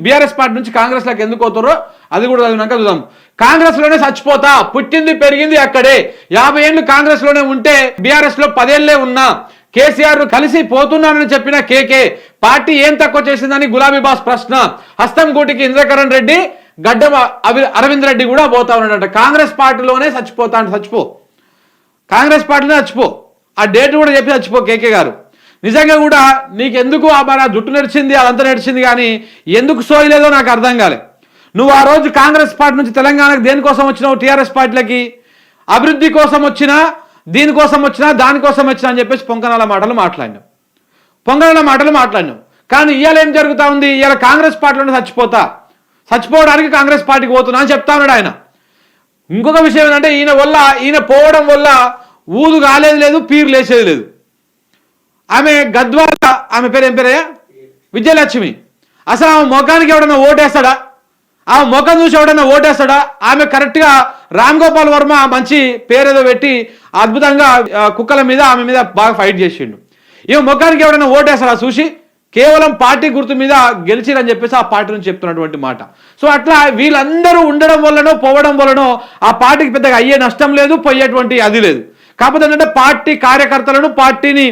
BRS party నుంచి కాంగ్రెస్లోకి ఎందుకు పోతారో అది కూడా చదివినాక చూద్దాం. కాంగ్రెస్లోనే చచ్చిపోతా పుట్టింది పెరిగింది అక్కడే. యాభై ఏళ్ళు కాంగ్రెస్లోనే ఉంటే బీఆర్ఎస్లో పదేళ్ళే ఉన్నా. కేసీఆర్ కలిసి పోతున్నానని చెప్పిన కేకే పార్టీ ఏం తక్కువ చేసిందని గులాబీ బాస్ ప్రశ్న. హస్తం గూటికి ఇంద్రకరణ్ రెడ్డి గడ్డం అవి- అరవింద్ రెడ్డి కూడా పోతా ఉన్నాడంట. కాంగ్రెస్ పార్టీలోనే చచ్చిపోతా అంటే చచ్చిపో. కాంగ్రెస్ పార్టీనే చచ్చిపో. ఆ డేట్ కూడా చెప్పి చచ్చిపో కేకే గారు. నిజంగా కూడా నీకెందుకు ఆ మన జుట్టు నడిచింది అదంతా నడిచింది కానీ ఎందుకు సోయలేదో నాకు అర్థం కాలే. నువ్వు ఆ రోజు కాంగ్రెస్ పార్టీ నుంచి తెలంగాణకు దేనికోసం వచ్చినావు? టీఆర్ఎస్ పార్టీలకి. అభివృద్ధి కోసం వచ్చినా దీనికోసం వచ్చినా దానికోసం వచ్చినా అని చెప్పేసి పొంగనాల మాటలు మాట్లాడినావు పొంగనాల మాటలు మాట్లాడినావు కానీ ఇవాళ ఏం జరుగుతా ఉంది? ఇవాళ కాంగ్రెస్ పార్టీలోనే చచ్చిపోతా. చచ్చిపోవడానికి కాంగ్రెస్ పార్టీకి పోతున్నా అని చెప్తా ఉన్నాడు ఆయన. ఇంకొక విషయం ఏంటంటే ఈయన వల్ల ఈయన పోవడం వల్ల ఊదు కాలేదు లేదు పీరు లేచేది లేదు. ఆమె గద్వాల ఆమె పేరు ఏం పేరయ్యా? విజయలక్ష్మి. అసలు ఆమె ముఖానికి ఎవడన్నా ఓటేస్తాడా? ఆమె ముఖం చూసి ఎవడన్నా ఓటేస్తాడా? ఆమె కరెక్ట్గా రామ్ గోపాల్ వర్మ మంచి పేరేదో పెట్టి అద్భుతంగా కుక్కల మీద ఆమె మీద బాగా ఫైట్ చేసిండు. ఈ ముఖానికి ఎవడన్నా ఓటేస్తాడా చూసి? కేవలం పార్టీ గుర్తు మీద గెలిచిరని చెప్పేసి ఆ పార్టీ నుంచి చెప్తున్నటువంటి మాట. సో అట్లా వీళ్ళందరూ ఉండడం వల్లనో పోవడం వల్లనో ఆ పార్టీకి పెద్దగా అయ్యే నష్టం లేదు పోయేటువంటి అది లేదు. కాకపోతే ఏంటంటే పార్టీ కార్యకర్తలను పార్టీని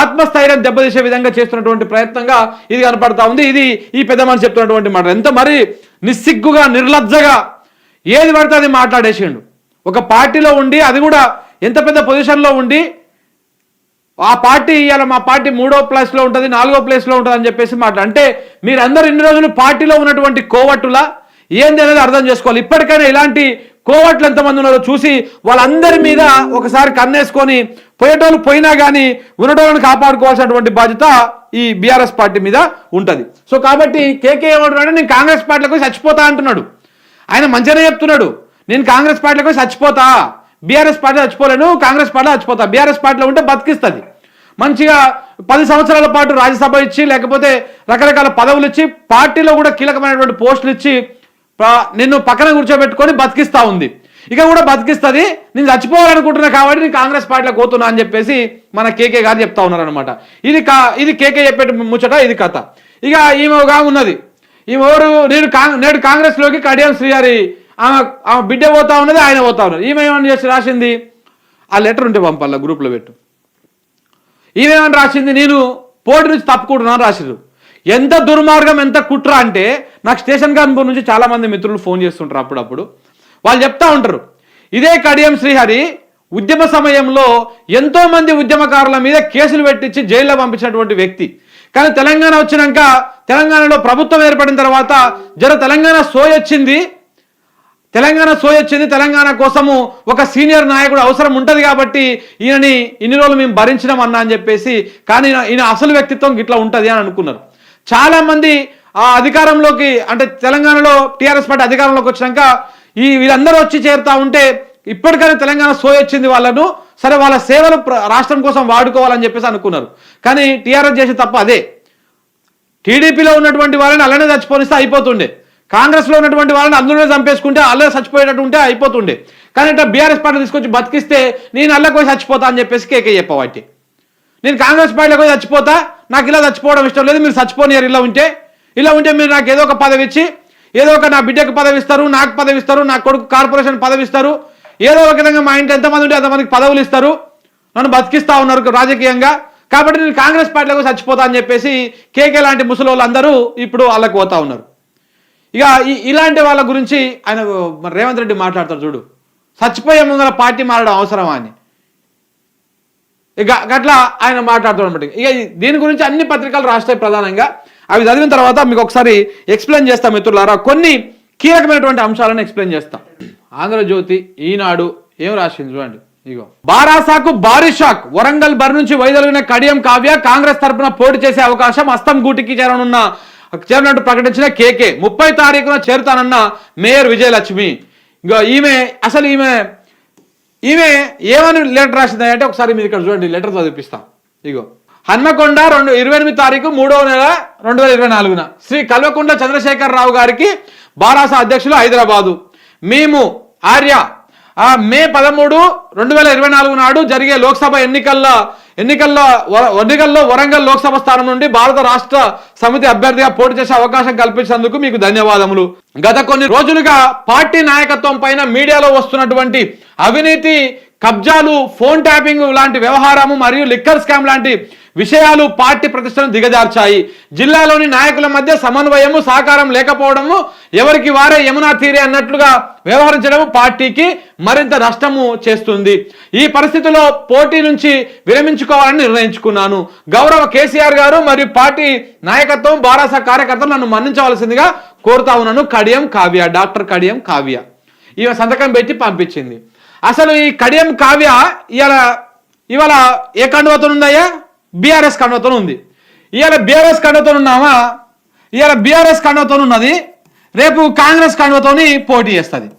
ఆత్మస్థైర్యం దెబ్బతీసే విధంగా చేస్తున్నటువంటి ప్రయత్నంగా ఇది కనపడతా ఉంది. ఇది ఈ పెద్ద మనిషి చెప్తున్నటువంటి మాట ఎంత మరి నిస్సిగ్గుగా నిర్లజ్జగా ఏది పడితే అది మాట్లాడేసిండు. ఒక పార్టీలో ఉండి అది కూడా ఎంత పెద్ద పొజిషన్లో ఉండి ఆ పార్టీ ఇవాళ మా పార్టీ మూడో ప్లేస్లో ఉంటుంది నాలుగో ప్లేస్లో ఉంటుంది అని చెప్పేసి మాట అంటే మీరందరూ ఇన్ని రోజులు పార్టీలో ఉన్నటువంటి కోవట్టులా ఏంది అనేది అర్థం చేసుకోవాలి. ఇప్పటికైనా ఇలాంటి కోవట్లు ఎంతమంది ఉన్నారో చూసి వాళ్ళందరి మీద ఒకసారి కన్నేసుకొని పోయేటోళ్ళు పోయినా కానీ ఉన్నటోళ్ళని కాపాడుకోవాల్సినటువంటి బాధ్యత ఈ బీఆర్ఎస్ పార్టీ మీద ఉంటుంది. సో కాబట్టి కేకే ఏమంటున్నాడు? నేను కాంగ్రెస్ పార్టీలకు చచ్చిపోతా అంటున్నాడు. ఆయన మంచిగానే చెప్తున్నాడు. నేను కాంగ్రెస్ పార్టీలకు చచ్చిపోతా. బీఆర్ఎస్ పార్టీ చచ్చిపోలేను కాంగ్రెస్ పార్టీలో చచ్చిపోతా. బీఆర్ఎస్ పార్టీలో ఉంటే బతికిస్తుంది. మంచిగా పది సంవత్సరాల పాటు రాజ్యసభ ఇచ్చి లేకపోతే రకరకాల పదవులు ఇచ్చి పార్టీలో కూడా కీలకమైనటువంటి పోస్టులు ఇచ్చి నిన్ను పక్కన కూర్చోబెట్టుకొని బతికిస్తా ఉంది. ఇక కూడా బతికిస్తుంది నేను చచ్చిపోవాలనుకుంటున్నా కాబట్టి నేను కాంగ్రెస్ పార్టీలో పోతున్నా అని చెప్పేసి మన కేకే గారు చెప్తా ఉన్నారనమాట ఇది కా ఇది కేకే చెప్పేట ముచ్చట ఇది కథ. ఇక ఈమె ఒక ఉన్నది. ఈమె ఎవరు? నేను కాంగ్ నేడు కాంగ్రెస్లోకి కడియం శ్రీహారి. ఆమె ఆమె బిడ్డ పోతా ఉన్నది ఆయన పోతా ఉన్నది. ఈమె ఏమని చేసి రాసింది? ఆ లెటర్ ఉంటే పంపాల గ్రూప్లో పెట్టు. ఈమెమని రాసింది? నేను పోటీ నుంచి తప్పుకుంటున్నాను రాసిరు ఎంత దుర్మార్గం ఎంత కుట్ర అంటే నాకు స్టేషన్ కాన్పూర్ నుంచి చాలా మంది మిత్రులు ఫోన్ చేస్తుంటారు అప్పుడప్పుడు. వాళ్ళు చెప్తా ఉంటారు ఇదే కడియం శ్రీహరి ఉద్యమ సమయంలో ఎంతో మంది ఉద్యమకారుల మీద కేసులు పెట్టించి జైల్లో పంపించినటువంటి వ్యక్తి. కానీ తెలంగాణ వచ్చినాక తెలంగాణలో ప్రభుత్వం ఏర్పడిన తర్వాత జర తెలంగాణ సోయొచ్చింది తెలంగాణ సోయొచ్చింది తెలంగాణ కోసము ఒక సీనియర్ నాయకుడు అవసరం ఉంటుంది కాబట్టి ఈయనని ఇన్ని రోజులు మేము భరించినాం అన్నా అని చెప్పేసి కానీ ఈయన- ఈయన అసలు వ్యక్తిత్వం ఇట్లా ఉంటుంది అని అనుకున్నారు. చాలా మంది ఆ అధికారంలోకి అంటే తెలంగాణలో టీఆర్ఎస్ పార్టీ అధికారంలోకి వచ్చినాక ఈ వీళ్ళందరూ వచ్చి చేరుతా ఉంటే ఇప్పటికైనా తెలంగాణ సోయొచ్చింది వాళ్ళను సరే వాళ్ళ సేవలు రాష్ట్రం కోసం వాడుకోవాలని చెప్పేసి అనుకున్నారు. కానీ టీఆర్ఎస్ చేసే తప్ప అదే. టీడీపీలో ఉన్నటువంటి వాళ్ళని అలానే చచ్చిపోనిస్తే అయిపోతుండే. కాంగ్రెస్లో ఉన్నటువంటి వాళ్ళని అందులోనే చంపేసుకుంటే అల్లే చచ్చిపోయేటట్టు ఉంటే అయిపోతుండే. కానీ ఇట్లా బీఆర్ఎస్ పార్టీ తీసుకొచ్చి బతికిస్తే నేను అల్లకి పోయి చచ్చిపోతా అని చెప్పేసి కేకే చెప్పవాటి నేను కాంగ్రెస్ పార్టీలో పోయి చచ్చిపోతా నాకు ఇలా చచ్చిపోవడం ఇష్టం లేదు మీరు చచ్చిపోనియారు ఇలా ఉంటే. ఇలా ఉంటే మీరు నాకు ఏదో ఒక పదవి ఇచ్చి ఏదో ఒక నా బిడ్డకు పదవి ఇస్తారు నాకు పదవి ఇస్తారు నా కొడుకు కార్పొరేషన్ పదవి ఇస్తారు. ఏదో ఒక విధంగా మా ఇంట్లో ఎంతమంది ఉంటే అంతమందికి పదవులు ఇస్తారు. నన్ను బతికిస్తా ఉన్నారు రాజకీయంగా. కాబట్టి నేను కాంగ్రెస్ పార్టీలో చచ్చిపోతా అని చెప్పేసి కేకే లాంటి ముసలి వాళ్ళందరూ ఇప్పుడు వాళ్ళకి పోతా ఉన్నారు. ఇక ఈ- ఇలాంటి వాళ్ళ గురించి ఆయన రేవంత్ రెడ్డి మాట్లాడతారు చూడు. చచ్చిపోయే ముందర పార్టీ మారడం అవసరమా అని. ఇక అట్లా ఆయన మాట్లాడుతున్నమాట ఇక దీని గురించి అన్ని పత్రికలు రాస్తాయి ప్రధానంగా. అవి చదివిన తర్వాత మీకు ఒకసారి ఎక్స్ప్లెయిన్ చేస్తాం మిత్రులారా. కొన్ని కీలకమైనటువంటి అంశాలను ఎక్స్ప్లెయిన్ చేస్తాం. ఆంధ్రజ్యోతి ఈనాడు ఏం రాసింది చూడండి. ఇగో. బారాసాకు భారీ షాక్. వరంగల్ బరి నుంచి వైదొలిగిన కడియం కావ్య కాంగ్రెస్ తరఫున పోటీ చేసే అవకాశం అస్తం గూటికి చేరనున్న చేరినట్టు ప్రకటించిన కేకే ముప్పై తారీఖున చేరుతానన్న మేయర్ విజయలక్ష్మి. ఇంకా ఈమె అసలు ఈమె ఈమె ఏమని లెటర్ రాసింది అంటే ఒకసారి మీరు ఇక్కడ చూడండి లెటర్ చదివిపిస్తాం. ఇగో. హన్మకొండ రెండు ఇరవై ఎనిమిది తారీఖు మూడవ నెల రెండు వేల ఇరవై నాలుగున. శ్రీ కల్వకుంట్ల చంద్రశేఖర రావు గారికి బారాస అధ్యక్షులు హైదరాబాదు. మేము ఆర్య ఆ మే పదమూడు రెండు వేల ఇరవై నాలుగు నాడు జరిగే లోక్సభ ఎన్నికల్లో ఎన్నికల్లో ఎన్నికల్లో వరంగల్ లోక్సభ స్థానం నుండి భారత రాష్ట్ర సమితి అభ్యర్థిగా పోటీ చేసే అవకాశం కల్పించినందుకు మీకు ధన్యవాదములు. గత కొన్ని రోజులుగా పార్టీ నాయకత్వం పైన మీడియాలో వస్తున్నటువంటి అవినీతి కబ్జాలు ఫోన్ ట్యాపింగ్ లాంటి వ్యవహారము మరియు లిక్కర్ స్కామ్ లాంటి విషయాలు పార్టీ ప్రతిష్టను దిగజార్చాయి. జిల్లాలోని నాయకుల మధ్య సమన్వయము సహకారం లేకపోవడము ఎవరికి వారే యమునా తీరే అన్నట్లుగా వ్యవహరించడం పార్టీకి మరింత నష్టము చేస్తుంది. ఈ పరిస్థితిలో పోటీ నుంచి విరమించుకోవాలని నిర్ణయించుకున్నాను. గౌరవ కేసీఆర్ గారు మరియు పార్టీ నాయకత్వం బారాస కార్యకర్తలు నన్ను మన్నించవలసిందిగా కోరుతా ఉన్నాను. కడియం కావ్య డాక్టర్ కడియం కావ్య. ఈమె సంతకం పెట్టి పంపించింది. అసలు ఈ కడియం కావ్య ఇవాళ ఇవాళ ఏ కండువతో ఉందయ్యా బీఆర్ఎస్ కండువతో ఉంది. ఇవాళ బీఆర్ఎస్ కండువతో ఉన్నామా? ఇవాళ బీఆర్ఎస్ కండువతో ఉన్నది. రేపు కాంగ్రెస్ కండువతోని పోటీ చేస్తుంది.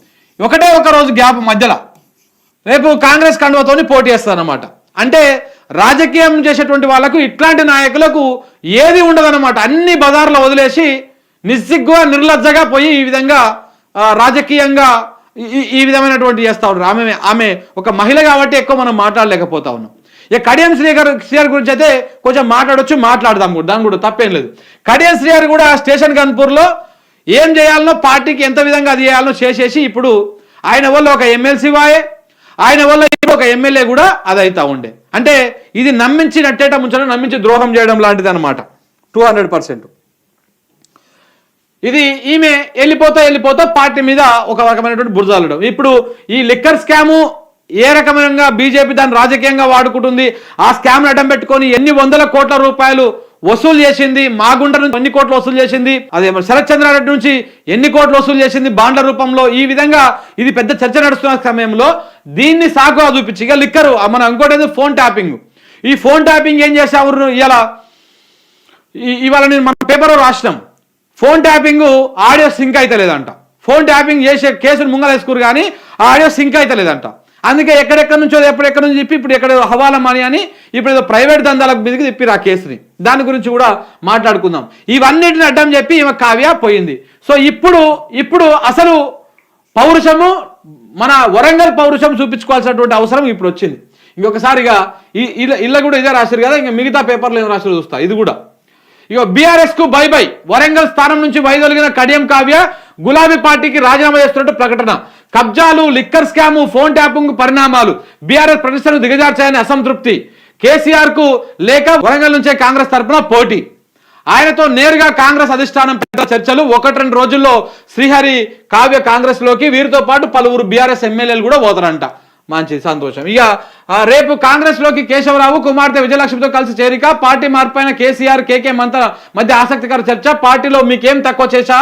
ఒకటే ఒక రోజు గ్యాప్ మధ్యలో. రేపు కాంగ్రెస్ కండువతోని పోటీ చేస్తుంది అనమాట అంటే రాజకీయం చేసేటువంటి వాళ్ళకు ఇట్లాంటి నాయకులకు ఏది ఉండదన్నమాట. అన్ని బజార్లో వదిలేసి నిస్సిగ్గుగా నిర్లజ్జగా పోయి ఈ విధంగా రాజకీయంగా ఈ- ఈ విధమైనటువంటి చేస్తా ఉన్నారు. ఆమె ఆమె ఒక మహిళ కాబట్టి ఎక్కువ మనం మాట్లాడలేకపోతా ఉన్నాం. ఇక కడియం శ్రీ గారు గురించి అయితే కొంచెం మాట్లాడొచ్చు మాట్లాడదాం కూడా. దాని కూడా తప్పేం లేదు. కడియం శ్రీ కూడా స్టేషన్ గన్పూర్లో ఏం చేయాలనో పార్టీకి ఎంత విధంగా అది చేయాలనో చేసేసి ఇప్పుడు ఆయన వల్ల ఒక ఎమ్మెల్సీ వాయే ఆయన వల్ల ఇప్పుడు ఒక ఎమ్మెల్యే కూడా అది అవుతా ఉండే. అంటే ఇది నమ్మించి నట్టేట ముంచడం నమ్మించి ద్రోహం చేయడం లాంటిది అనమాట టూ హండ్రెడ్ పర్సెంట్. ఇది ఈమె వెళ్ళిపోతా వెళ్ళిపోతా పార్టీ మీద ఒక రకమైనటువంటి బురజాలడం ఇప్పుడు ఈ లిక్కర్ స్కాము ఏ రకమైన బీజేపీ దాన్ని రాజకీయంగా వాడుకుంటుంది? ఆ స్కామ్ అడ్డం పెట్టుకొని ఎన్ని వందల కోట్ల రూపాయలు వసూలు చేసింది? మాగుంట నుంచి ఎన్ని కోట్లు వసూలు చేసింది? అదే శరత్ చంద్రారెడ్డి నుంచి ఎన్ని కోట్లు వసూలు చేసింది బాండ్ల రూపంలో? ఈ విధంగా ఇది పెద్ద చర్చ నడుస్తున్న సమయంలో దీన్ని సాకుగా చూపించి ఇక లిక్కరు. మనం ఇంకోటి ఫోన్ ట్యాపింగ్. ఈ ఫోన్ ట్యాపింగ్ ఏం చేసాము ఇలా ఇవాళ నేను మన పేపర్లో రాసినాం. ఫోన్ ట్యాపింగ్ ఆడియో సింక్ అయితే లేదంట ఫోన్ ట్యాపింగ్ చేసే కేసును ముంగలేసుకురు కానీ ఆడియో సింక్ అయితే లేదంట అందుకే ఎక్కడెక్కడి నుంచో ఎప్పుడెక్కడి నుంచి చెప్పి ఇప్పుడు ఎక్కడ హవాలా మనీ అని ఇప్పుడు ఏదో ప్రైవేట్ దందాలకు మీదకి తిప్పిరు ఆ కేసుని. దాని గురించి కూడా మాట్లాడుకుందాం. ఇవన్నిటిని అడ్డం చెప్పి ఈమె కావ్య పోయింది. సో ఇప్పుడు ఇప్పుడు అసలు పౌరుషము మన వరంగల్ పౌరుషం చూపించుకోవాల్సినటువంటి అవసరం ఇప్పుడు వచ్చింది. ఇంకొకసారిగా ఈ ఇళ్ళ కూడా ఇదే రాశారు కదా ఇంకా మిగతా పేపర్లు ఏం రాశారు చూస్తా ఇది కూడా. ఇక బీఆర్ఎస్కు బై బై వరంగల్ స్థానం నుంచి వైదొలిగిన కడియం కావ్య గులాబీ పార్టీకి రాజీనామా చేస్తున్నట్టు ప్రకటన. కబ్జాలు లిక్కర్ స్కాము ఫోన్ ట్యాపింగ్ పరిణామాలు. బీఆర్ఎస్ ప్రతిష్టను దిగజార్చాయని అసంతృప్తి. కేసీఆర్కు లేక వరంగల్ నుంచే కాంగ్రెస్ తరపున పోటీ. ఆయనతో నేరుగా కాంగ్రెస్ అధిష్టానం పెద్ద చర్చలు. ఒకటి రెండు రోజుల్లో శ్రీహరి కావ్య కాంగ్రెస్లోకి వీరితో పాటు పలువురు బీఆర్ఎస్ ఎమ్మెల్యేలు కూడా పోతారంట. మంచి సంతోషం. ఇక రేపు కాంగ్రెస్లోకి కేశవరావు కుమార్తె విజయలక్ష్మితో కలిసి చేరిక. పార్టీ మార్పైన కేసీఆర్ కేకే మంత్ర మధ్య ఆసక్తికర చర్చ. పార్టీలో మీకేం తక్కువ చేశా?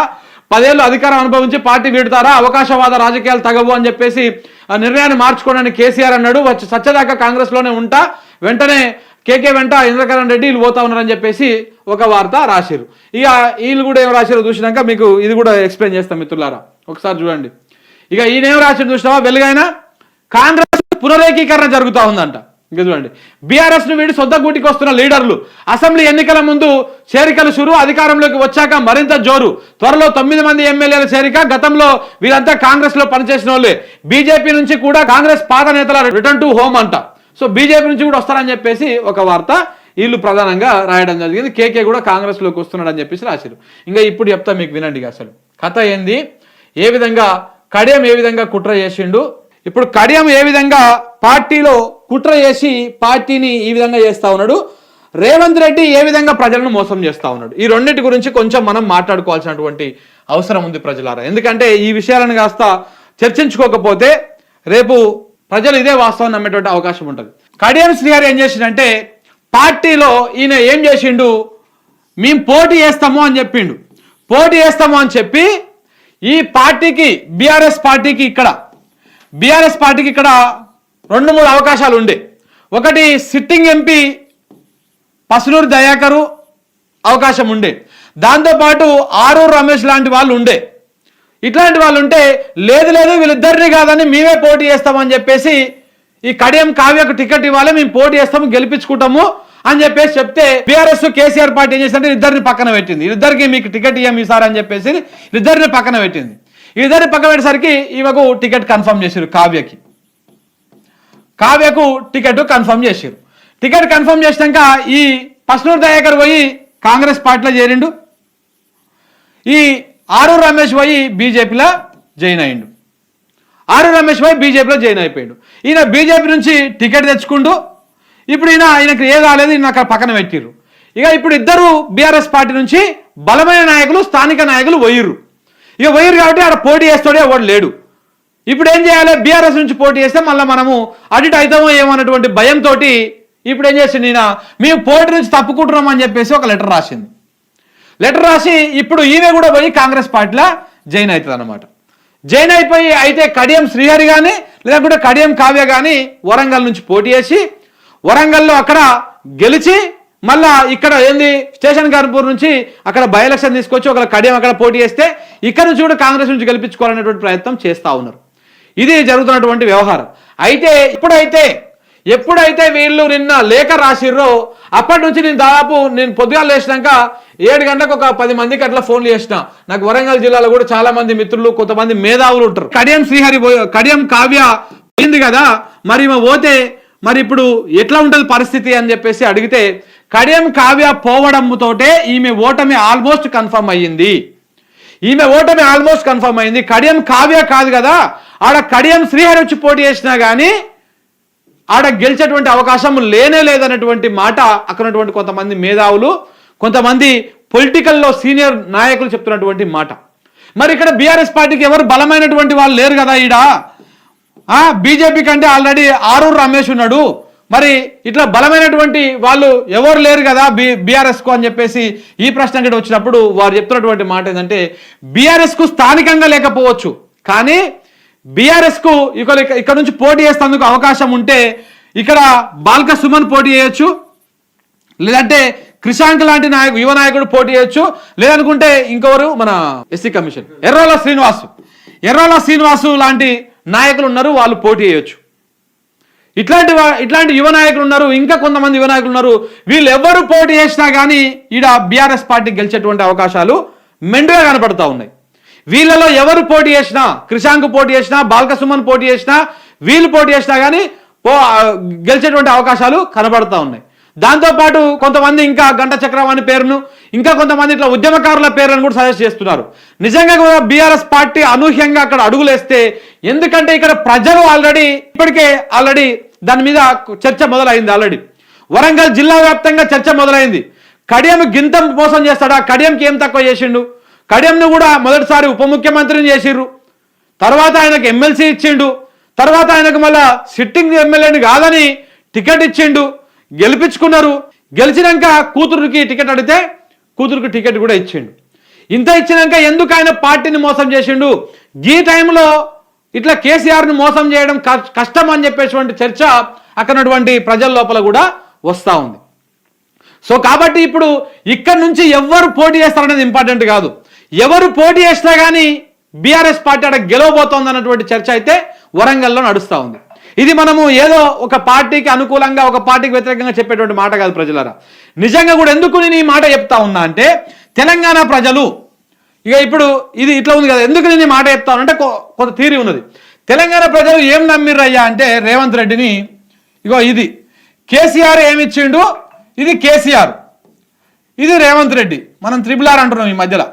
పదేళ్ళు అధికారం అనుభవించి పార్టీ వీడతారా? అవకాశవాద రాజకీయాలు తగవు అని చెప్పేసి ఆ నిర్ణయాన్ని మార్చుకోనని కేసీఆర్ అన్నాడు. వచ్చి సత్యదాకా కాంగ్రెస్లోనే ఉంటా. వెంటనే కేకే వెంట ఇంద్రకరణ్ రెడ్డి వీళ్ళు పోతా ఉన్నారని చెప్పేసి ఒక వార్త రాశారు ఇక వీళ్ళు కూడా ఏం రాశారో చూసినాక మీకు ఇది కూడా ఎక్స్ప్లెయిన్ చేస్తాం మిత్రులారా. ఒకసారి చూడండి. ఇక ఈయన ఏం రాశారు చూసినావా? వెలుగైనా కాంగ్రెస్ పునరేకీకరణ జరుగుతా ఉందంట. ఇంకా చూడండి. బీఆర్ఎస్ను వీడి సొంత గూటికి వస్తున్న లీడర్లు. అసెంబ్లీ ఎన్నికల ముందు చేరికలు షురు అధికారంలోకి వచ్చాక మరింత జోరు. త్వరలో తొమ్మిది మంది ఎమ్మెల్యేల చేరిక గతంలో వీరంతా కాంగ్రెస్లో పనిచేసిన వాళ్ళే. బీజేపీ నుంచి కూడా కాంగ్రెస్ పాత నేతల రిటర్న్ టు హోమ్ అంట. సో బీజేపీ నుంచి కూడా వస్తారని చెప్పేసి ఒక వార్త వీళ్ళు ప్రధానంగా రాయడం జరిగింది. కేకే కూడా కాంగ్రెస్లోకి వస్తున్నాడు అని చెప్పేసి రాశారు. ఇంకా ఇప్పుడు చెప్తా మీకు వినండి అసలు. కథ ఏంది? ఏ విధంగా కడియం ఏ విధంగా కుట్ర చేసిండు? ఇప్పుడు కడియం ఏ విధంగా పార్టీలో కుట్ర చేసి పార్టీని ఈ విధంగా చేస్తా ఉన్నాడు. రేవంత్ రెడ్డి ఏ విధంగా ప్రజలను మోసం చేస్తా ఉన్నాడు? ఈ రెండింటి గురించి కొంచెం మనం మాట్లాడుకోవాల్సినటువంటి అవసరం ఉంది ప్రజలారా. ఎందుకంటే ఈ విషయాలను కాస్త చర్చించుకోకపోతే రేపు ప్రజలు ఇదే వాస్తవం నమ్మేటువంటి అవకాశం ఉంటుంది. కడియం శ్రీ ఏం చేసిండంటే పార్టీలో ఈయన ఏం చేసిండు? మేము పోటీ చేస్తాము అని చెప్పిండు. పోటీ చేస్తాము అని చెప్పి ఈ పార్టీకి బీఆర్ఎస్ పార్టీకి ఇక్కడ బీఆర్ఎస్ పార్టీకి ఇక్కడ రెండు మూడు అవకాశాలు ఉండే. ఒకటి సిట్టింగ్ ఎంపీ పసునూరు దయాకరు అవకాశం ఉండే. దాంతోపాటు ఆరూరు రమేష్ లాంటి వాళ్ళు ఉండే. ఇట్లాంటి వాళ్ళు ఉంటే లేదు లేదు వీళ్ళిద్దరిని కాదని మేమే పోటీ చేస్తామని చెప్పేసి ఈ కడియం కావ్యకు టికెట్ ఇవ్వాలి మేము పోటీ చేస్తాము గెలిపించుకుంటాము అని చెప్పేసి చెప్తే బీఆర్ఎస్ కేసీఆర్ పార్టీ ఏం చేసిందంటే ఇద్దరిని పక్కన పెట్టింది. ఇద్దరికి మీకు టికెట్ ఇవ్వం ఈసారి అని చెప్పేసి ఇద్దరిని పక్కన పెట్టింది. ఇద్దరిని పక్కన పెట్టేసరికి ఈమెకు టికెట్ కన్ఫర్మ్ చేశారు కావ్యకి. కావ్యకు టికెట్ కన్ఫర్మ్ చేసారు టికెట్ కన్ఫర్మ్ చేసినాక ఈ పస్నూర్ దయాకర్ పోయి కాంగ్రెస్ పార్టీలో చేరిండు. ఈ ఆరు రమేష్ పోయి బీజేపీలో జాయిన్ అయ్యిండు ఆరు రమేష్ పోయి బీజేపీలో జాయిన్ అయిపోయాడు. ఈయన బీజేపీ నుంచి టికెట్ తెచ్చుకుంటూ ఇప్పుడు ఈయన ఆయనకు ఏ రాలేదు ఈయన అక్కడ పక్కన పెట్టిర్రు. ఇక ఇప్పుడు ఇద్దరు బీఆర్ఎస్ పార్టీ నుంచి బలమైన నాయకులు స్థానిక నాయకులు పోయిర్రు. ఇక పోయిర్రు కాబట్టి ఆడ పోటీ చేస్తాడే వాడు లేడు. ఇప్పుడు ఏం చేయాలి బీఆర్ఎస్ నుంచి పోటీ చేస్తే మళ్ళీ మనము అడిట్ అవుతామో ఏమన్నటువంటి భయంతో ఇప్పుడు ఏం చేసింది ఈయన? మేము పోటీ నుంచి తప్పుకుంటున్నాం అని చెప్పేసి ఒక లెటర్ రాసింది. లెటర్ రాసి ఇప్పుడు ఈమె కూడా పోయి కాంగ్రెస్ పార్టీలో జైన్ అవుతుంది అనమాట జైన్ అయిపోయి అయితే కడియం శ్రీహరి కానీ లేకుంటే కడియం కావ్య కానీ వరంగల్ నుంచి పోటీ చేసి వరంగల్లో అక్కడ గెలిచి మళ్ళా ఇక్కడ ఏంది? స్టేషన్ గార్పూర్ నుంచి అక్కడ బై ఎలక్షన్ తీసుకొచ్చి ఒక కడియం అక్కడ పోటీ చేస్తే ఇక్కడ నుంచి కూడా కాంగ్రెస్ నుంచి గెలిపించుకోవాలనేటువంటి ప్రయత్నం చేస్తూ ఉన్నారు. ఇది జరుగుతున్నటువంటి వ్యవహారం. అయితే ఇప్పుడైతే ఎప్పుడైతే వీళ్ళు నిన్న లేఖ రాసిర్రో అప్పటి నుంచి నేను దాదాపు నేను పొద్దుగాల లేచినాక ఏడు గంటలకు ఒక పది మందికి అట్లా ఫోన్లు చేసిన. నాకు వరంగల్ జిల్లాలో కూడా చాలా మంది మిత్రులు కొంతమంది మేధావులు ఉంటారు. కడియం శ్రీహరి పోయి- కడియం కావ్య పోయింది కదా మరి పోతే మరి ఇప్పుడు ఎట్లా ఉంటుంది పరిస్థితి అని చెప్పేసి అడిగితే కడియం కావ్య పోవడంతోటే ఈమె ఓటమి ఆల్మోస్ట్ కన్ఫర్మ్ అయ్యింది. ఈమె ఓటమి ఆల్మోస్ట్ కన్ఫర్మ్ అయింది. కడియం కావ్య కాదు కదా? ఆడ కడియం శ్రీహరి వచ్చి పోటీ చేసినా కానీ ఆడ గెలిచేటువంటి అవకాశం లేనే లేదన్నటువంటి మాట అక్కడ ఉన్నటువంటి కొంతమంది మేధావులు కొంతమంది పొలిటికల్లో సీనియర్ నాయకులు చెప్తున్నటువంటి మాట. మరి ఇక్కడ బీఆర్ఎస్ పార్టీకి ఎవరు బలమైనటువంటి వాళ్ళు లేరు కదా ఈడ? బీజేపీ కంటే ఆల్రెడీ ఆరూరు రమేష్ ఉన్నాడు. మరి ఇట్లా బలమైనటువంటి వాళ్ళు ఎవరు లేరు కదా బి బీఆర్ఎస్కు అని చెప్పేసి ఈ ప్రశ్న ఇక్కడ వచ్చినప్పుడు వారు చెప్తున్నటువంటి మాట ఏంటంటే బీఆర్ఎస్కు స్థానికంగా లేకపోవచ్చు కానీ బీఆర్ఎస్కు ఇక్కడ ఇక్కడ నుంచి పోటీ చేసేందుకు అవకాశం ఉంటే ఇక్కడ బాల్క సుమన్ పోటీ చేయొచ్చు లేదంటే క్రిషాంక్ లాంటి నాయకు యువ నాయకుడు పోటీ చేయొచ్చు లేదనుకుంటే ఇంకొకరు మన ఎస్సీ కమిషన్. ఎర్రోల శ్రీనివాసు. ఎర్రోల శ్రీనివాసు లాంటి నాయకులు ఉన్నారు వాళ్ళు పోటీ చేయొచ్చు. ఇట్లాంటి ఇట్లాంటి యువ నాయకులు ఉన్నారు ఇంకా కొంతమంది యువ నాయకులు ఉన్నారు. వీళ్ళు ఎవరు పోటీ చేసినా కానీ ఈడ బీఆర్ఎస్ పార్టీ గెలిచేటువంటి అవకాశాలు మెండుగా కనపడతా ఉన్నాయి. వీళ్ళలో ఎవరు పోటీ చేసినా క్రిషాంక్ పోటీ చేసినా బాల్కసుమన్ పోటీ చేసినా వీళ్ళు పోటీ చేసినా కానీ పో గెలిచేటువంటి అవకాశాలు కనబడతా ఉన్నాయి. దాంతోపాటు కొంతమంది ఇంకా గంట చక్రవాణి పేరును ఇంకా కొంతమంది ఇట్లా ఉద్యమకారుల పేర్లను కూడా సజెస్ట్ చేస్తున్నారు. నిజంగా కూడా బీఆర్ఎస్ పార్టీ అనూహ్యంగా అక్కడ అడుగులేస్తే ఎందుకంటే ఇక్కడ ప్రజలు ఆల్రెడీ ఇప్పటికే ఆల్రెడీ దాని మీద చర్చ మొదలైంది ఆల్రెడీ. వరంగల్ జిల్లా వ్యాప్తంగా చర్చ మొదలైంది. కడియం గింతం మోసం చేస్తాడా? కడియంకి ఏం తక్కువ చేసిండు? కడియంను కూడా మొదటిసారి ఉప ముఖ్యమంత్రిని చేసిర్రు. తర్వాత ఆయనకు ఎమ్మెల్సీ ఇచ్చిండు. తర్వాత ఆయనకు మళ్ళా సిట్టింగ్ ఎమ్మెల్యేని కాదని టికెట్ ఇచ్చిండు. గెలిపించుకున్నారు. గెలిచినాక కూతురుకి టికెట్ అడిగితే కూతురుకి టికెట్ కూడా ఇచ్చిండు. ఇంత ఇచ్చినాక ఎందుకు ఆయన పార్టీని మోసం చేసిండు? ఈ టైంలో ఇట్లా కేసీఆర్ని మోసం చేయడం కష్టం అని చెప్పేటువంటి చర్చ అక్కడ ఉన్నటువంటి ప్రజల లోపల కూడా వస్తూ ఉంది. సో కాబట్టి ఇప్పుడు ఇక్కడ నుంచి ఎవరు పోటీ చేస్తారనేది ఇంపార్టెంట్ కాదు. ఎవరు పోటీ చేసినా కానీ బీఆర్ఎస్ పార్టీ అక్కడ గెలవబోతోంది అన్నటువంటి చర్చ అయితే వరంగల్లో నడుస్తూ ఉంది. ఇది మనము ఏదో ఒక పార్టీకి అనుకూలంగా ఒక పార్టీకి వ్యతిరేకంగా చెప్పేటువంటి మాట కాదు ప్రజలరా. నిజంగా కూడా ఎందుకు నేను ఈ మాట చెప్తా ఉన్నా అంటే తెలంగాణ ప్రజలు ఇక ఇప్పుడు ఇది ఇట్లా ఉంది కదా ఎందుకు నేను మాట చెప్తాను అంటే కొ- కొంత థీరీ ఉన్నది. తెలంగాణ ప్రజలు ఏం నమ్మిర్రయ్యా అంటే రేవంత్ రెడ్డిని ఇగో ఇది కేసీఆర్ ఏమిచ్చిండు? ఇది కేసీఆర్. ఇది రేవంత్ రెడ్డి. మనం త్రిబుల్ ఆర్ అంటున్నాం ఈ మధ్యలో.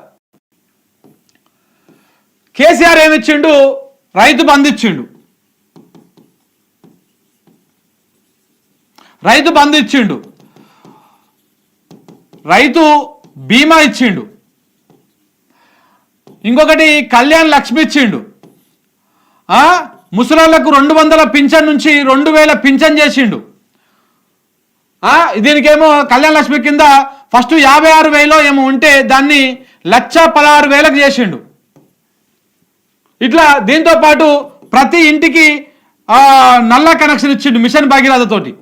కేసీఆర్ ఏమిచ్చిండు? రైతు బంధు ఇచ్చిండు. రైతు బంధు ఇచ్చిండు. రైతు బీమా ఇచ్చిండు. ఇంకొకటి కళ్యాణ్ లక్ష్మి ఇచ్చిండు. ఆ? ముసలాళ్ళకు రెండు వందల పింఛన్ నుంచి రెండు వేల పింఛన్ చేసిండు. ఆ? దీనికేమో కళ్యాణ్ లక్ష్మి కింద ఫస్ట్ యాభై ఆరు వేలో ఏమో ఉంటే దాన్ని లక్ష పదహారు వేలకు చేసిండు. ఇట్లా దీంతో పాటు ప్రతి ఇంటికి నల్ల కనెక్షన్ ఇచ్చిండు మిషన్ భగీరథతోటి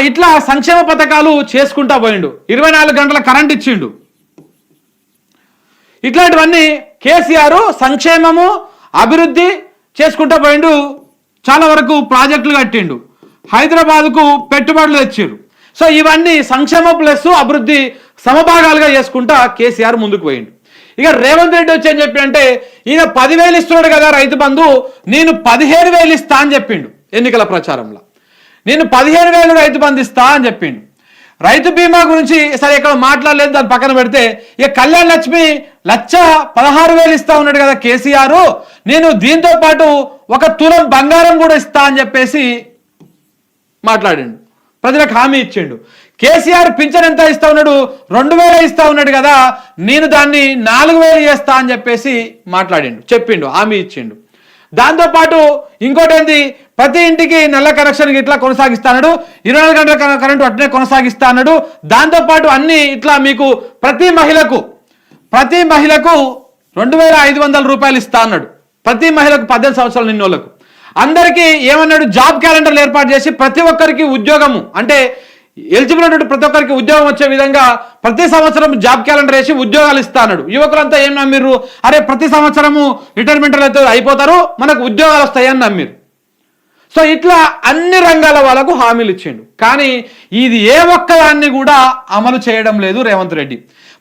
ఇట్లా సంక్షేమ పథకాలు చేసుకుంటా పోయిండు. ఇరవై నాలుగు గంటల కరెంట్ ఇచ్చిండు. ఇట్లాంటివన్నీ కేసీఆర్ సంక్షేమము అభివృద్ధి చేసుకుంటా పోయిండు. చాలా వరకు ప్రాజెక్టులు కట్టిండు. హైదరాబాద్కు పెట్టుబడులు తెచ్చిండు సో ఇవన్నీ సంక్షేమ ప్లస్ అభివృద్ధి సమభాగాలుగా చేసుకుంటా కేసీఆర్ ముందుకు పోయిండు. ఇక రేవంత్ రెడ్డి వచ్చి ఏం చెప్పి అంటే ఈయన పదివేలు ఇస్తున్నాడు కదా రైతు బంధు నేను పదిహేను వేలు ఇస్తా అని చెప్పిండు ఎన్నికల ప్రచారంలో. నేను పదిహేను వేలు రైతు బంధు ఇస్తా అని చెప్పిండు. రైతు బీమా గురించి సరే ఇక్కడ మాట్లాడలేదు దాని పక్కన పెడితే ఇక కళ్యాణ్ లక్ష్మి లక్ష పదహారు వేలు ఇస్తా ఉన్నాడు కదా కేసీఆర్. నేను దీంతో పాటు ఒక తులం బంగారం కూడా ఇస్తా అని చెప్పేసి మాట్లాడిండు. ప్రజలకు హామీ ఇచ్చిండు. కేసీఆర్ పింఛన్ ఎంత ఇస్తా ఉన్నాడు? రెండు వేల ఇస్తా ఉన్నాడు కదా నేను దాన్ని నాలుగు వేలు చేస్తా అని చెప్పేసి మాట్లాడిండు. చెప్పిండు హామీ ఇచ్చిండు. దాంతోపాటు ఇంకోటి ఏంది ప్రతి ఇంటికి నల్ల కనెక్షన్ ఇట్లా కొనసాగిస్తాడు ఇరవై నాలుగు గంటల కరెంటు అట్నే కొనసాగిస్తాడు దాంతోపాటు అన్ని ఇట్లా మీకు ప్రతి మహిళకు ప్రతి మహిళకు రెండు వేల ఐదు వందల రూపాయలు ఇస్తా అన్నాడు. ప్రతి మహిళకు పద్దెనిమిది సంవత్సరాలు నిన్నోళ్ళకు అందరికీ ఏమన్నాడు? జాబ్ క్యాలెండర్లు ఏర్పాటు చేసి ప్రతి ఒక్కరికి ఉద్యోగము అంటే ఎలిజిబుల్ ఉన్నటువంటి ప్రతి ఒక్కరికి ఉద్యోగం వచ్చే విధంగా ప్రతి సంవత్సరం జాబ్ క్యాలెండర్ వేసి ఉద్యోగాలు ఇస్తా అన్నాడు. యువకులంతా ఏం నమ్మిర్రు? అరే ప్రతి సంవత్సరము రిటైర్మెంట్ అయితే అయిపోతారు మనకు ఉద్యోగాలు వస్తాయని నమ్మిరు సో ఇట్లా అన్ని రంగాల వాళ్ళకు హామీలు ఇచ్చిండు. కానీ ఇది ఏ ఒక్కదాన్ని కూడా అమలు చేయడం లేదు రేవంత్ రెడ్డి.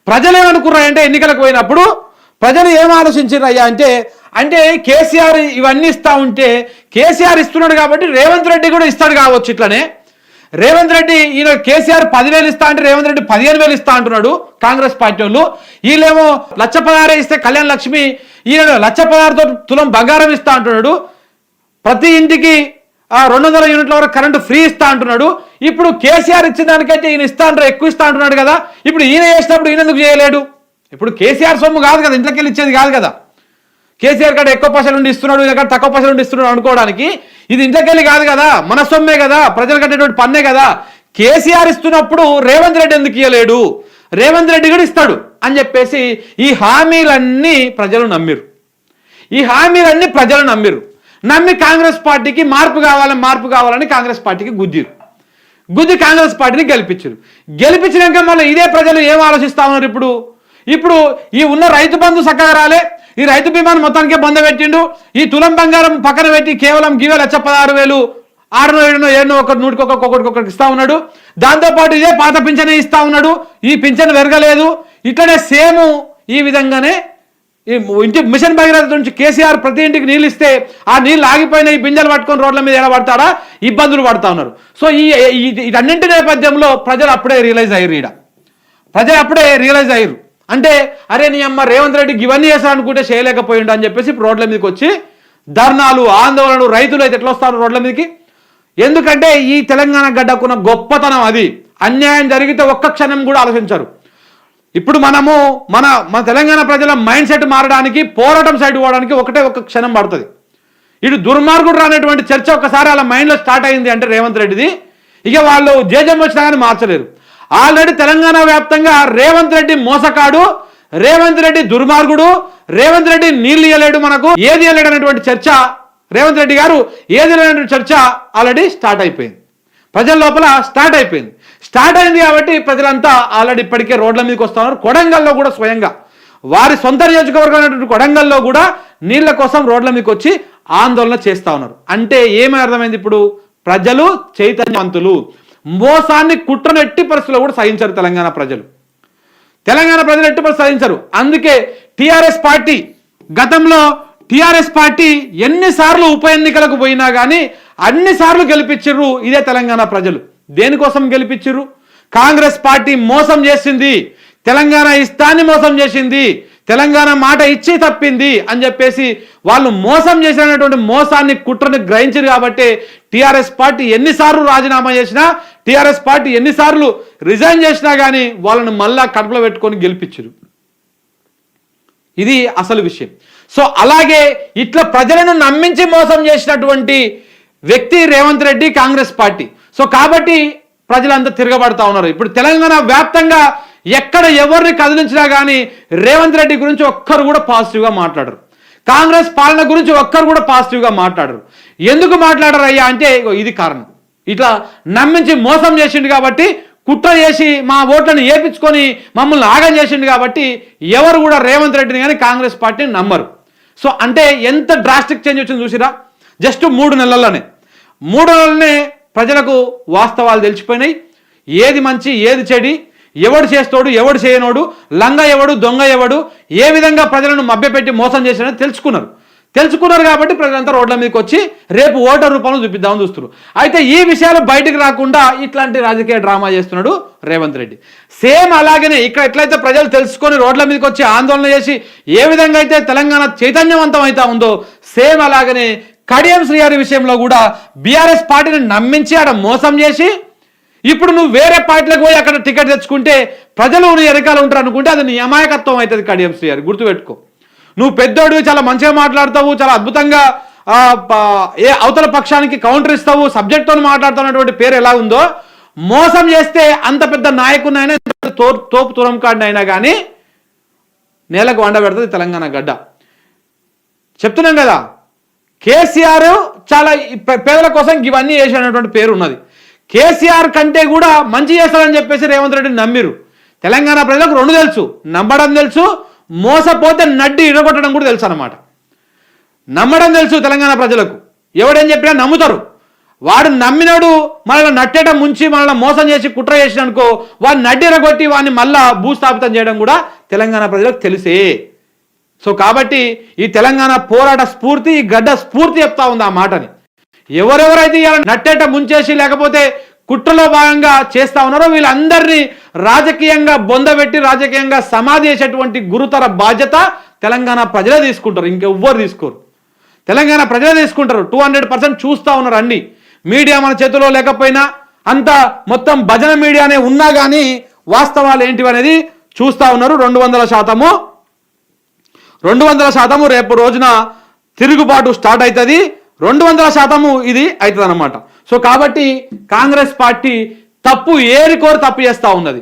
ప్రజలు ఏమనుకున్నారంటే ఎన్నికలకు పోయినప్పుడు ప్రజలు ఏం ఆలోచించారయ్యా అంటే అంటే కేసీఆర్ ఇవన్నీ ఇస్తా ఉంటే కేసీఆర్ ఇస్తున్నాడు కాబట్టి రేవంత్ రెడ్డి కూడా ఇస్తాడు కావచ్చు ఇట్లనే. రేవంత్ రెడ్డి ఈయన కేసీఆర్ పదివేలు ఇస్తా అంటే రేవంత్ రెడ్డి పదిహేను వేలు ఇస్తా అంటున్నాడు కాంగ్రెస్ పార్టీ వాళ్ళు. వీళ్ళేమో లచ్చ పదహారే ఇస్తే కళ్యాణ్ లక్ష్మి ఈయన లచ్చ పదహారుతో తులం బంగారం ఇస్తా అంటున్నాడు. ప్రతి ఇంటికి రెండు వందల యూనిట్ల వరకు కరెంటు ఫ్రీ ఇస్తా అంటున్నాడు. ఇప్పుడు కేసీఆర్ ఇచ్చిన దానికైతే ఈయన ఇస్తా అంటారు ఎక్కువ ఇస్తా అంటున్నాడు కదా. ఇప్పుడు ఈయన చేసినప్పుడు ఈయన ఎందుకు చేయలేడు? ఇప్పుడు కేసీఆర్ సొమ్ము కాదు కదా ఇంట్లోకి వెళ్ళి ఇచ్చేది కాదు కదా. కేసీఆర్ కాడ ఎక్కువ పైసలు నుండి ఇస్తున్నాడు ఇలా కాడ తక్కువ పైసలు ఉండి ఇస్తున్నాడు అనుకోవడానికి ఇది ఇంట్లోకి వెళ్ళి కాదు కదా మన సొమ్మే కదా ప్రజలు కట్టేటువంటి పన్నే కదా. కేసీఆర్ ఇస్తున్నప్పుడు రేవంత్ రెడ్డి ఎందుకు ఇవ్వలేడు రేవంత్ రెడ్డి కూడా ఇస్తాడు అని చెప్పేసి ఈ హామీలన్నీ ప్రజలు నమ్మిరు. ఈ హామీలన్నీ ప్రజలు నమ్మిరు. నమ్మి కాంగ్రెస్ పార్టీకి మార్పు కావాలని మార్పు కావాలని కాంగ్రెస్ పార్టీకి గుద్దిరు గుద్ది కాంగ్రెస్ పార్టీని గెలిపించారు. గెలిపించినాక మళ్ళీ ఇదే ప్రజలు ఏం ఆలోచిస్తా ఉన్నారు ఇప్పుడు? ఇప్పుడు ఈ ఉన్న రైతు బంధు చక్కగా రాలే. ఈ రైతు బీమాను మొత్తానికే బంద పెట్టిండు. ఈ తులం బంగారం పక్కన పెట్టి కేవలం గివే లక్ష పదహారు వేలు. ఆరునో ఏడునో ఏడునో ఒకటి నూటికి ఒక్కొక్క ఒకటికి ఇస్తా ఉన్నాడు. దాంతోపాటు ఇదే పాత పింఛనే ఇస్తా ఉన్నాడు. ఈ పింఛన్ పెరగలేదు ఇట్లనే సేమ్ ఈ విధంగానే ఇంటి మిషన్ భగీరథ నుంచి కేసీఆర్ ప్రతి ఇంటికి నీళ్ళు ఇస్తే ఆ నీళ్ళు ఆగిపోయిన ఈ బింజలు పట్టుకొని రోడ్ల మీద ఎలా పడతాడా? ఇబ్బందులు పడతా ఉన్నారు. సో ఈ ఇదన్నింటి నేపథ్యంలో ప్రజలు అప్పుడే రియలైజ్ అయ్యారు ఈడ. ప్రజలు అప్పుడే రియలైజ్ అయ్యారు. అంటే అరే నీ అమ్మ రేవంత్ రెడ్డికి ఇవన్నీ చేశారనుకుంటే చేయలేకపోయిండు అని చెప్పేసి ఇప్పుడు రోడ్ల మీదకి వచ్చి ధర్నాలు ఆందోళనలు రైతులు అయితే ఎట్లా వస్తారు రోడ్ల మీదకి? ఎందుకంటే ఈ తెలంగాణ గడ్డకున్న గొప్పతనం అది. అన్యాయం జరిగితే ఒక్క క్షణం కూడా ఆలోచించరు. ఇప్పుడు మనము మన మన తెలంగాణ ప్రజల మైండ్ సెట్ మారడానికి పోరాటం సైడ్ పోవడానికి ఒకటే ఒక క్షణం పడుతుంది. ఇటు దుర్మార్గుడు రానటువంటి చర్చ ఒకసారి వాళ్ళ మైండ్లో స్టార్ట్ అయింది అంటే రేవంత్ రెడ్డిది. ఇక వాళ్ళు జేజం వచ్చినా కానీ మార్చలేరు. ఆల్రెడీ తెలంగాణ వ్యాప్తంగా రేవంత్ రెడ్డి మోసకాడు రేవంత్ రెడ్డి దుర్మార్గుడు రేవంత్ రెడ్డి నీళ్ళు ఇవ్వలేడు మనకు. ఏది ఇవ్వలేడు అనేటువంటి చర్చ రేవంత్ రెడ్డి గారు ఏది లేనటువంటి చర్చ ఆల్రెడీ స్టార్ట్ అయిపోయింది. ప్రజల లోపల స్టార్ట్ అయిపోయింది. స్టార్ట్ అయింది కాబట్టి ప్రజలంతా ఆల్రెడీ ఇప్పటికే రోడ్ల మీదకి వస్తున్నారు. కొడంగల్లో కూడా స్వయంగా వారి సొంత నియోజకవర్గం అనేటువంటి కొడంగల్లో కూడా నీళ్ళ కోసం రోడ్ల మీదకి వచ్చి ఆందోళన చేస్తా ఉన్నారు. అంటే ఏమని అర్థమైంది ఇప్పుడు? ప్రజలు చైతన్యవంతులు. మోసాన్ని కుట్రను ఎట్టి పరిస్థితుల్లో కూడా సహించారు తెలంగాణ ప్రజలు. తెలంగాణ ప్రజలు ఎట్టి పరిస్థితుల్లో సహించరు. అందుకే టీఆర్ఎస్ పార్టీ గతంలో టిఆర్ఎస్ పార్టీ ఎన్నిసార్లు ఉప ఎన్నికలకు పోయినా కానీ అన్నిసార్లు గెలిపించిర్రు ఇదే తెలంగాణ ప్రజలు. దేనికోసం గెలిపించరు కాంగ్రెస్ పార్టీ మోసం చేసింది తెలంగాణ ఇష్టాన్ని మోసం చేసింది తెలంగాణ మాట ఇచ్చి తప్పింది అని చెప్పేసి వాళ్ళు మోసం చేసినటువంటి మోసాన్ని కుట్రని గ్రహించారు కాబట్టి టిఆర్ఎస్ పార్టీ ఎన్నిసార్లు రాజీనామా చేసినా టీఆర్ఎస్ పార్టీ ఎన్నిసార్లు రిజైన్ చేసినా కానీ వాళ్ళని మళ్ళా కడుపులో పెట్టుకొని గెలిపించరు ఇది అసలు విషయం. సో అలాగే ఇట్లా ప్రజలను నమ్మించి మోసం చేసినటువంటి వ్యక్తి రేవంత్ రెడ్డి కాంగ్రెస్ పార్టీ. సో కాబట్టి ప్రజలంతా తిరగబడతా ఉన్నారు. ఇప్పుడు తెలంగాణ వ్యాప్తంగా ఎక్కడ ఎవరిని కదిలించినా కానీ రేవంత్ రెడ్డి గురించి ఒక్కరు కూడా పాజిటివ్గా మాట్లాడరు. కాంగ్రెస్ పాలన గురించి ఒక్కరు కూడా పాజిటివ్గా మాట్లాడరు. ఎందుకు మాట్లాడరు అయ్యా అంటే ఇది కారణం. ఇట్లా నమ్మించి మోసం చేసిండు కాబట్టి కుట్ర చేసి మా ఓట్లను ఏపించుకొని మమ్మల్ని ఆగం చేసిండు కాబట్టి ఎవరు కూడా రేవంత్ రెడ్డిని కానీ కాంగ్రెస్ పార్టీని నమ్మరు. సో అంటే ఎంత డ్రాస్టిక్ చేంజ్ వచ్చింది చూసిరా? జస్ట్ మూడు నెలల్లోనే. మూడు నెలలనే ప్రజలకు వాస్తవాలు తెలిసిపోయినాయి. ఏది మంచి ఏది చెడి ఎవడు చేస్తాడు ఎవడు చేయనోడు లంగ ఎవడు దొంగ ఎవడు ఏ విధంగా ప్రజలను మభ్యపెట్టి మోసం చేసినది తెలుసుకున్నారు. తెలుసుకున్నారు కాబట్టి ప్రజలంతా రోడ్ల మీదకి వచ్చి రేపు ఓటర్ రూపంలో చూపిద్దామని చూస్తున్నారు. అయితే ఈ విషయాలు బయటకు రాకుండా ఇట్లాంటి రాజకీయ డ్రామా చేస్తున్నాడు రేవంత్ రెడ్డి. సేమ్ అలాగనే ఇక్కడ ఎట్లయితే ప్రజలు తెలుసుకొని రోడ్ల మీదకి వచ్చి ఆందోళన చేసి ఏ విధంగా అయితే తెలంగాణ చైతన్యవంతం అవుతా ఉందో సేమ్ అలాగనే కడియం శ్రీహరి విషయంలో కూడా బీఆర్ఎస్ పార్టీని నమ్మించి ఆడ మోసం చేసి ఇప్పుడు నువ్వు వేరే పార్టీలకు పోయి అక్కడ టికెట్ తెచ్చుకుంటే ప్రజలు నీ వెనకాల ఉంటారు అనుకుంటే అది నీ అమాయకత్వం అవుతుంది కడియం శ్రీహరి. గుర్తుపెట్టుకో. నువ్వు పెద్దోడివి చాలా మంచిగా మాట్లాడతావు చాలా అద్భుతంగా ఏ అవతల పక్షానికి కౌంటర్ ఇస్తావు సబ్జెక్ట్తో మాట్లాడుతున్నటువంటి పేరు ఎలా ఉందో మోసం చేస్తే అంత పెద్ద నాయకునైనా తో తోపు తురం కాడినైనా కానీ నేలకు వండ పెడుతుంది తెలంగాణ గడ్డ. చెప్తున్నాం కదా కేసీఆర్ చాలా పేదల కోసం ఇవన్నీ చేసినటువంటి పేరు ఉన్నది. కేసీఆర్ కంటే కూడా మంచి చేస్తాడని చెప్పేసి రేవంత్ రెడ్డిని నమ్మిరు. తెలంగాణ ప్రజలకు రెండు తెలుసు. నమ్మడం తెలుసు. మోసపోతే నడ్డి ఇరగొట్టడం కూడా తెలుసు అన్నమాట. నమ్మడం తెలుసు తెలంగాణ ప్రజలకు. ఎవడేం చెప్పినా నమ్ముతారు. వాడు నమ్మినాడు మనల్ని నట్టేట ముంచి మనల్ని మోసం చేసి కుట్ర చేసిన అనుకో వాడిని నడ్డిరగొట్టి వాడిని మళ్ళా భూస్థాపితం చేయడం కూడా తెలంగాణ ప్రజలకు తెలిసే. సో కాబట్టి ఈ తెలంగాణ పోరాట స్ఫూర్తి ఈ గడ్డ స్ఫూర్తి చెప్తా ఉంది ఆ మాటని. ఎవరెవరైతే ఇలా నట్టేట ముంచేసి లేకపోతే కుట్రలో భాగంగా చేస్తా ఉన్నారో వీళ్ళందరినీ రాజకీయంగా బొందబెట్టి రాజకీయంగా సమాధి చేసేటువంటి గురుతర బాధ్యత తెలంగాణ ప్రజలే తీసుకుంటారు. ఇంకెవ్వరు తీసుకోరు. తెలంగాణ ప్రజలే తీసుకుంటారు. టూ హండ్రెడ్ పర్సెంట్ చూస్తూ ఉన్నారు అన్ని. మీడియా మన చేతిలో లేకపోయినా అంత మొత్తం భజన మీడియానే ఉన్నా కానీ వాస్తవాలు ఏంటివి అనేది చూస్తూ ఉన్నారు. రెండు వందల శాతము రెండు వందల శాతము రేపు రోజున తిరుగుబాటు స్టార్ట్ అవుతుంది రెండు వందల శాతము ఇది అవుతుంది అనమాట సో కాబట్టి కాంగ్రెస్ పార్టీ తప్పు ఏరికోరు తప్పు చేస్తూ ఉన్నది.